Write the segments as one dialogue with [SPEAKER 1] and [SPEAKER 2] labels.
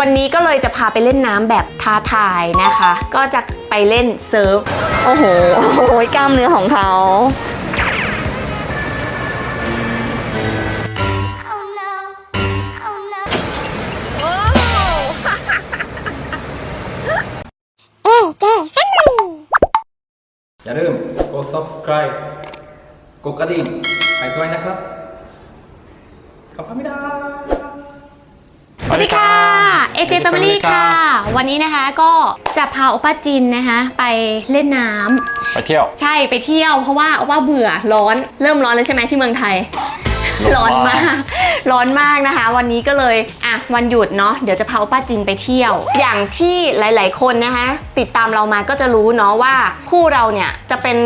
[SPEAKER 1] วันนี้ก็เลยจะพาไปเล่นน้ำแบบท้าทายนะคะ ก็จะไปเล่นเซิร์ฟ โอ้โหโอ้โหกล้ามเนื้อของเขา
[SPEAKER 2] Oh no. Oh no.
[SPEAKER 3] อย่าลืมกด subscribe กดกระดิ่งให้ด้วยนะครับ ขอบคุณไม่ได้
[SPEAKER 1] สวัสดีค่ะ AJ Family ค่ะ วันนี้นะคะก็จะพาโอป้าจินนะคะไปเล่นน้ำ
[SPEAKER 3] ไปเที่ยว
[SPEAKER 1] ใช่ไปเที่ยวเพราะว่าโอป้าเบื่อร้อนเริ่มร้อนแล้วใช่ไหมที่เมืองไทย ร้อนมาก ร้อนมากนะคะ วันนี้ก็เลยอะวันหยุดเนาะเดี๋ยวจะพาโอป้าจินไปเที่ยว อย่างที่หลาย ๆ คนนะคะ ติดตามเรามาก็จะรู้เนาะว่าคู่เราเนี่ยจะเป็น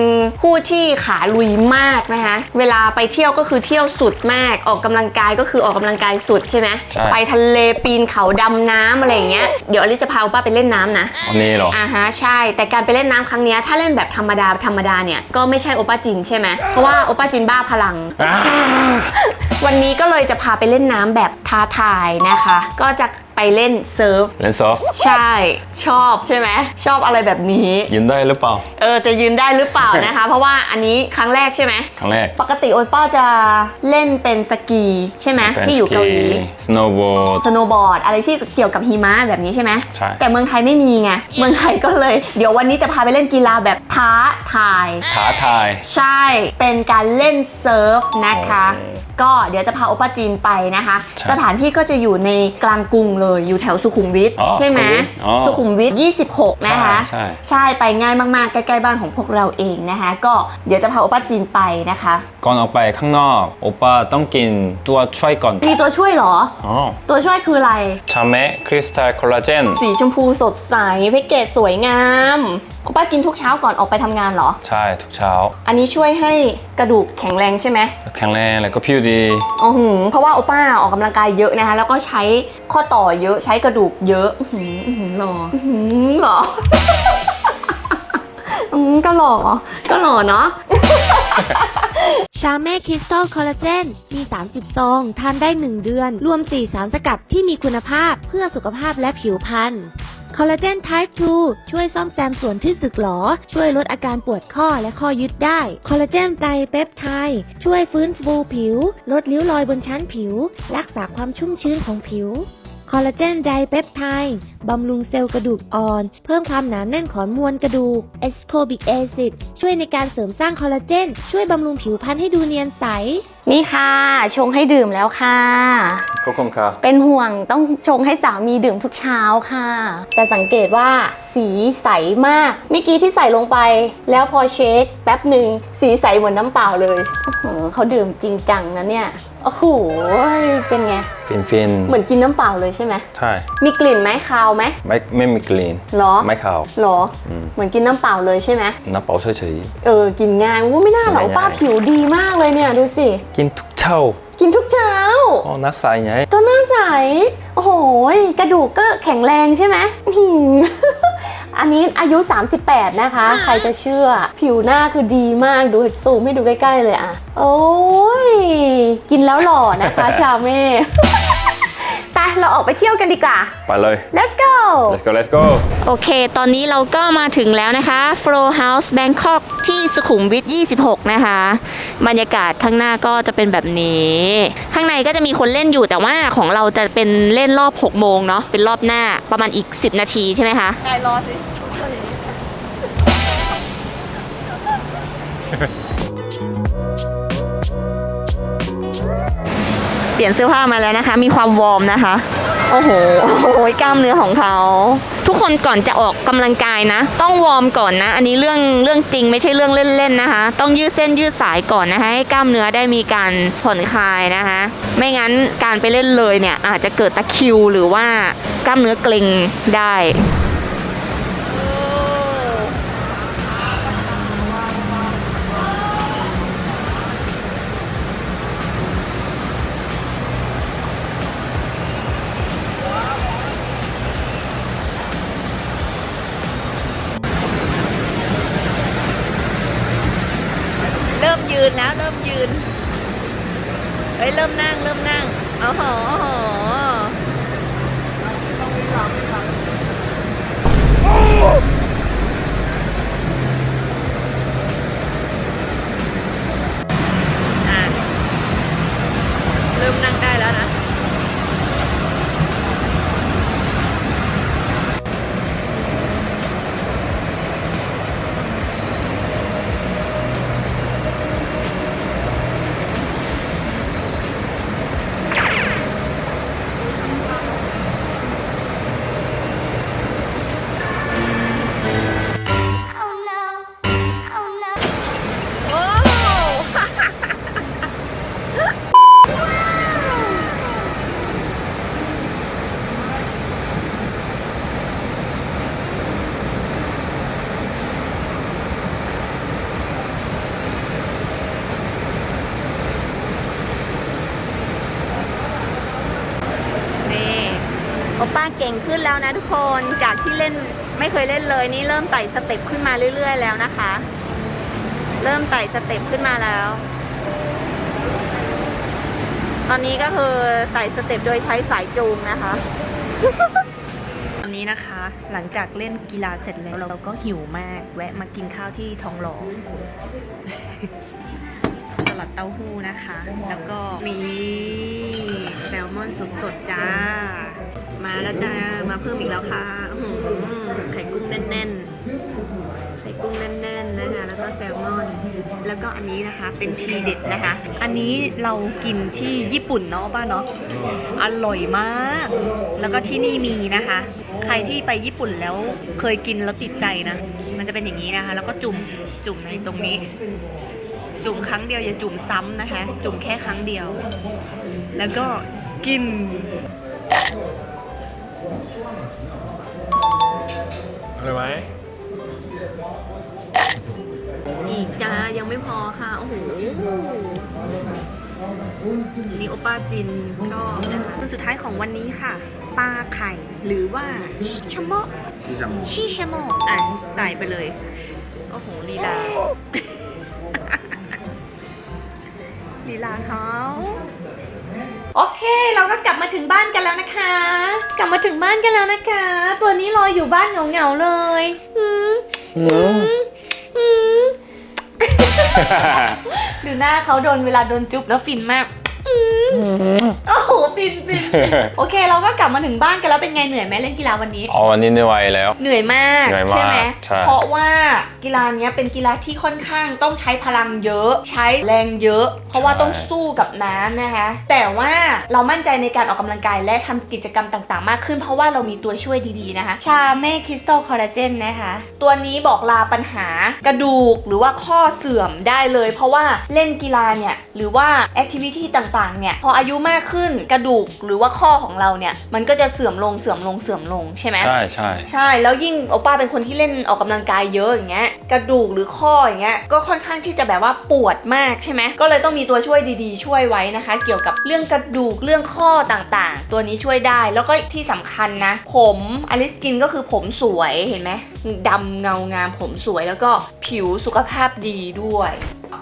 [SPEAKER 1] คู่ที่ขาลุยมากนะคะ เวลาไปเที่ยวก็คือเที่ยวสุดมาก ออกกำลังกายก็คือออกกำลังกายสุดใช่ไหม
[SPEAKER 3] ใช่
[SPEAKER 1] ไปทะเลปีนเขาดำน้ำอะไรอย่างเงี้ยเดี๋ยวอลิซจะพาโอป้าไปเล่นน้ำนะ
[SPEAKER 3] วันนี้เหรอ
[SPEAKER 1] อ่าฮะใช่ แต่การไปเล่นน้ำครั้งเนี้ยถ้าเล่นแบบธรรมดาธรรมดาเนี่ยก็ไม่ใช่โอป้าจินใช่ไหมเพราะว่าโอป้าจินบ้าพลัง
[SPEAKER 3] อ่า
[SPEAKER 1] วันนี้ก็เลยจะพาไปเล่นน้ำแบบท้าทายนะคะ ก็จะไปเล่นเซิร์ฟ
[SPEAKER 3] เล่นซอฟ
[SPEAKER 1] ใช่ ชอบใช่ไหมชอบอะไรแบบนี้
[SPEAKER 3] ยืนได้หรือเปล่า
[SPEAKER 1] เออจะยืนได้หรือเปล่านะคะ เพราะว่าอันนี้ครั้งแรกใช่ไหม
[SPEAKER 3] ครั้งแรก
[SPEAKER 1] ปกติโอป้าจะเล่นเป็นสกีใช่ไหม
[SPEAKER 3] เป็น
[SPEAKER 1] ที่อยู่เกาหลี
[SPEAKER 3] สโนว์บอร์ด
[SPEAKER 1] สโนว์บอร์ดอะไรที่เกี่ยวกับหิมะแบบนี้ใช่ไหม
[SPEAKER 3] ใช่
[SPEAKER 1] แต่เมืองไทยไม่มีไงเมืองไทยก็เลย เดี๋ยววันนี้จะพาไปเล่นกีฬาแบบท้าทาย
[SPEAKER 3] ท้าทาย
[SPEAKER 1] ใช่เป็นการเล่นเซิร์ฟนะคะ
[SPEAKER 3] โอ้
[SPEAKER 1] ก็เดี๋ยวจะพาโอปาจีนไปนะคะ
[SPEAKER 3] ใช่
[SPEAKER 1] สถานที่ก็จะอยู่ในกลางกรุงเลยอยู่แถวสุขุมวิท
[SPEAKER 3] อ๋อ
[SPEAKER 1] ใช่ไหม
[SPEAKER 3] สุขุมวิทอ๋อ
[SPEAKER 1] สุขุมวิท26 นะคะ
[SPEAKER 3] ใช่ใช่
[SPEAKER 1] ใช่ไปง่ายมากๆ ใกล้ๆบ้านของพวกเราเองนะคะ ก็เดี๋ยวจะพาโอปาจีนไปนะคะ
[SPEAKER 3] ก่อนออกไปข้างนอกโอป้าต้องกินตัวช่วยก่อน
[SPEAKER 1] มีตัวช่วยเหรอ
[SPEAKER 3] อ๋อ
[SPEAKER 1] ตัวช่วยคืออะไร
[SPEAKER 3] ชาเมะคริสตัลคอลลาเจน
[SPEAKER 1] สีชมพูสดใสแพ็กเกจสวยงามโอ ป้ากินทุกเช้าก่อนออกไปทำงานเหรอ
[SPEAKER 3] ใช่ทุกเช้า
[SPEAKER 1] อันนี้ช่วยให้กระดูกแข็งแรงใช่ไหม
[SPEAKER 3] แข็งแรงแล้วก็ผิวดี
[SPEAKER 1] อ๋อหือเพราะว่าโอป้าออกกำลังกายเยอะนะคะ แล้วก็ใช้ข้อต่อเยอะใช้กระดูกเยอะอื้อหืออื้อหือหล่ออื้อหือหล่อ อืมก็หล่อก็หล่อเนาะ
[SPEAKER 4] ชาเม่คริสตัลคอลลาเจน มี 30 ซอง ทานได้ 1 เดือน รวม 4 สารสกัดที่มีคุณภาพเพื่อสุขภาพและผิวพรรณ คอลลาเจน Type 2 ช่วยซ่อมแซมส่วนที่สึกหรอ ช่วยลดอาการปวดข้อและข้อยึดได้ คอลลาเจนไตรเปปไทด์ช่วยฟื้นฟูผิว ลดริ้วรอยบนชั้นผิว รักษาความชุ่มชื้นของผิวคอลลาเจนไดเปปไทด์บำรุงเซลล์กระดูกอ่อน เพิ่มความหนาแน่นของมวลกระดูกเอสโคบิกแอซิดช่วยในการเสริมสร้างคอลลาเจน ช่วยบำรุงผิวพรรณให้ดูเนียนใส
[SPEAKER 1] นี่ค่ะชงให้ดื่มแล้วค่ะ
[SPEAKER 3] ขอบคุณครับ
[SPEAKER 1] เป็นห่วงต้องชงให้สามีดื่มทุกเช้าค่ะแต่สังเกตว่าสีใสมากเมื่อกี้ที่ใส่ลงไป แล้วพอเช็คแป๊บหนึ่งสีใสเหมือนน้ำเปล่าเลยอื้อหือเขาดื่มจริงจังนะเนี่ยโอ้โหเป็นไง
[SPEAKER 3] ฟินฟิน
[SPEAKER 1] เหมือนกินน้ำเปล่าเลยใช่ไหม
[SPEAKER 3] ใช่
[SPEAKER 1] มีกลิ่นไหมคาวไหม
[SPEAKER 3] ไม่ไม่มีกลิ่น
[SPEAKER 1] หรอ
[SPEAKER 3] ไม่ขาว
[SPEAKER 1] หรอ
[SPEAKER 3] อืม
[SPEAKER 1] เหมือนกินน้ำเปล่าเลยใช่ไหม
[SPEAKER 3] น้ำเปล่าเฉย
[SPEAKER 1] เออกินง่ายอู้ไม่น่าหรอก
[SPEAKER 3] ง่ายๆ
[SPEAKER 1] ป้าผิวดีมากเลยเนี่ยดูสิ
[SPEAKER 3] ๆกินทุกเช้า
[SPEAKER 1] กินทุกเช้า
[SPEAKER 3] อ๋อน่าใสไง
[SPEAKER 1] ตัวหน้าใส โอ้โหกระดูกก็แข็งแรงใช่ไหมอื้อหือ อันนี้อายุ 38 นะคะ ใครจะเชื่อ ผิวหน้าคือดีมากดูซูมให้ดูใกล้ ๆ เลยอะโอ้ย กินแล้วหล่อนะคะ ชาเม่ไป เราออกไปเที่ยวกันดีกว่า
[SPEAKER 3] ไปเลย
[SPEAKER 1] let's go
[SPEAKER 3] let's go let's go
[SPEAKER 1] โอเค ตอนนี้เราก็มาถึงแล้วนะคะ Flow House Bangkok ที่สุขุมวิท 26 นะคะ บรรยากาศข้างหน้าก็จะเป็นแบบนี้ ข้างในก็จะมีคนเล่นอยู่แต่ว่าของเราจะเป็นเล่นรอบ 6 โมงเนาะ เป็นรอบหน้าประมาณอีก 10 นาทีใช่ไหมคะได้รอสิ เปลี่ยนเสื้อผ้ามาแล้วนะคะ มีความวอร์มนะคะ โอ้โหโอ้โหกล้ามเนื้อของเขา ทุกคนก่อนจะออกกำลังกายนะ ต้องวอร์มก่อนนะ อันนี้เรื่องเรื่องจริงไม่ใช่เรื่องเล่นๆนะคะ ต้องยืดเส้นยืดสายก่อนนะคะให้กล้ามเนื้อได้มีการผ่อนคลายนะคะ ไม่งั้นการไปเล่นเลยเนี่ยอาจจะเกิดตะคิวหรือว่ากล้ามเนื้อเกร็งได้ นแล้วเริ่มยืนเฮ้ยเริ่มนั่งเริ่มนั่งเอาหอเอาหอ ป้าเก่งขึ้นแล้วนะทุกคนจากที่เล่นไม่เคยเล่นเลยนี่เริ่มไต่สเต็ปขึ้นมาเรื่อย ๆ แล้วนะคะ เริ่มไต่สเต็ปขึ้นมาแล้ว ตอนนี้ก็คือไต่สเต็ปโดยใช้สายจูงนะคะตอนนี้นะคะ หลังจากเล่นกีฬาเสร็จแล้วเราก็หิวมาก แวะมากินข้าวที่ทองหล่อ ลัดเต้าหู้นะคะ แล้วก็มีแซลมอนสดๆจ้า มาแล้วจ้า มาเพิ่มอีกแล้วค่ะหือไข่กุ้งแน่นๆ ไข่กุ้งแน่นๆนะคะ แล้วก็แซลมอน แล้วก็อันนี้นะคะเป็นทีเด็ดนะคะ อันนี้เรากินที่ญี่ปุ่นเนาะป้าเนาะ อร่อยมาก แล้วก็ที่นี่มีนะคะ ใครที่ไปญี่ปุ่นแล้วเคยกินแล้วติดใจนะ มันจะเป็นอย่างนี้นะคะ แล้วก็จุ่มจุ่มในตรงนี้ จุ่มครั้งเดียวอย่าจุ่มซ้ำนะคะ จุ่มแค่ครั้งเดียว แล้วก็กิน
[SPEAKER 3] อะไรไหม
[SPEAKER 1] อีกจ้ายังไม่พอค่ะ โอ้โหนี่โอป้าจินชอบนะคะคนสุดท้ายของวันนี้ค่ะปลาไข่หรือว่าชิชะโมะ
[SPEAKER 3] ชิจามุ
[SPEAKER 1] ชิชะโมะอะใส่ไปเลย โอ้โหลีลา ลีลาเขาโอเค เราก็กลับมาถึงบ้านกันแล้วนะคะ กลับมาถึงบ้านกันแล้วนะคะ ตัวนี้รออยู่บ้านเหงาๆเลยอืมอืมดูหน้าเขาโดนเวลาโดนจุ๊บแล้วฟินมากอืมโอ้โหฟินฟินฟิน โอเค เราก็กลับมาถึงบ้านกันแล้วเป็นไงเหนื่อยไหมเล่นกีฬาวันนี้
[SPEAKER 5] อ๋อวันนี้เหนื่อยแล้ว
[SPEAKER 1] เหนื่อยมาก
[SPEAKER 5] เหนื่อยมาก
[SPEAKER 1] ใช่ไหม
[SPEAKER 5] ใช่
[SPEAKER 1] เพราะว่ากีฬาเนี้ยเป็นกีฬาที่ค่อนข้างต้องใช้พลังเยอะ ใช้แรงเยอะ เพราะว่าต้องสู้กับน้ำนะคะ แต่ว่าเรามั่นใจในการออกกำลังกายและทำกิจกรรมต่างๆ มากขึ้น เพราะว่าเรามีตัวช่วยดีๆนะคะ ชาเม่คริสตัลคอลลาเจนนะคะ ตัวนี้บอกลาปัญหากระดูกหรือว่าข้อเสื่อมได้เลย เพราะว่าเล่นกีฬาเนี่ยหรือว่าแอคทิวิตี้ต่างๆเนี่ยพออายุมากขึ้นกระดูกหรือว่าข้อของเราเนี่ยมันก็จะเสื่อมลงเสื่อมลงเสื่อมลงใช่ไหม
[SPEAKER 5] ใช่ใช่
[SPEAKER 1] ใช่แล้วยิ่งโอป้าเป็นคนที่เล่นออกกำลังกายเยอะอย่างเงี้ยกระดูกหรือข้ออย่างเงี้ยก็ค่อนข้างที่จะแบบว่าปวดมากใช่ไหมก็เลยต้องมีตัวช่วยดีๆ ช่วยไว้นะคะ เกี่ยวกับเรื่องกระดูกเรื่องข้อต่างๆ ตัวนี้ช่วยได้แล้วก็ที่สำคัญนะ ผมอลิสกินก็คือผมสวยเห็นไหมดำเงางามผมสวยแล้วก็ผิวสุขภาพดีด้วย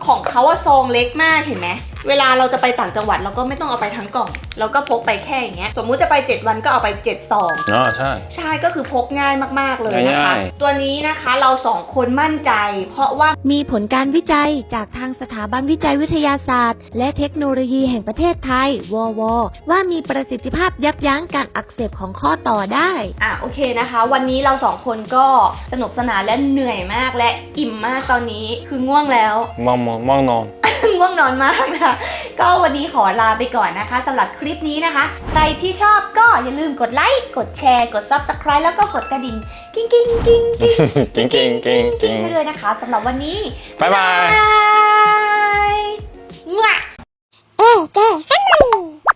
[SPEAKER 1] ของเขาว่าซองเล็กมากเห็นไหมเวลาเราจะไปต่างจังหวัดเราก็ไม่ต้องเอาไปทั้งกล่อง เราก็พกไปแค่อย่างเงี้ยสมมุติจะไป 7 วันก็เอาไป7ซอง
[SPEAKER 5] อ๋อใช่
[SPEAKER 1] ใช่ก็คือพกง่ายมากๆเลยนะคะ
[SPEAKER 5] ง่าย
[SPEAKER 1] ตัวนี้นะคะเราสองคนมั่นใจ เพราะว่า
[SPEAKER 4] มีผลการวิจัยจากทางสถาบันวิจัยวิทยาศาสตร์ และเทคโนโลยีแห่งประเทศไทย วว ว่ามีประสิทธิภาพยับยั้งการอักเสบของข้อต่อได้
[SPEAKER 1] อะโอเคนะคะ วันนี้เราสองคนก็สนุกสนานและเหนื่อยมากและอิ่มมากตอนนี้คือง่วงแล้ว
[SPEAKER 5] มองมองมองนอน
[SPEAKER 1] ง่วงนอนมากนะคะก็วันนี้ขอลาไปก่อนนะคะสำหรับคลิปนี้นะคะ ใครที่ชอบก็อย่าลืมกดไลค์ กดแชร์ กด Subscribe แล้วก็กดกระดิ่ง กิ้งกิ้งกิ้งกิ้ง
[SPEAKER 5] กิ้งกิ้งกิ้งกิ้ง
[SPEAKER 1] ให้ด้วยนะคะสำหรับวันนี้
[SPEAKER 5] บ๊ายบาย
[SPEAKER 1] บาย
[SPEAKER 2] เอ๊ะเอ๊ะสนุก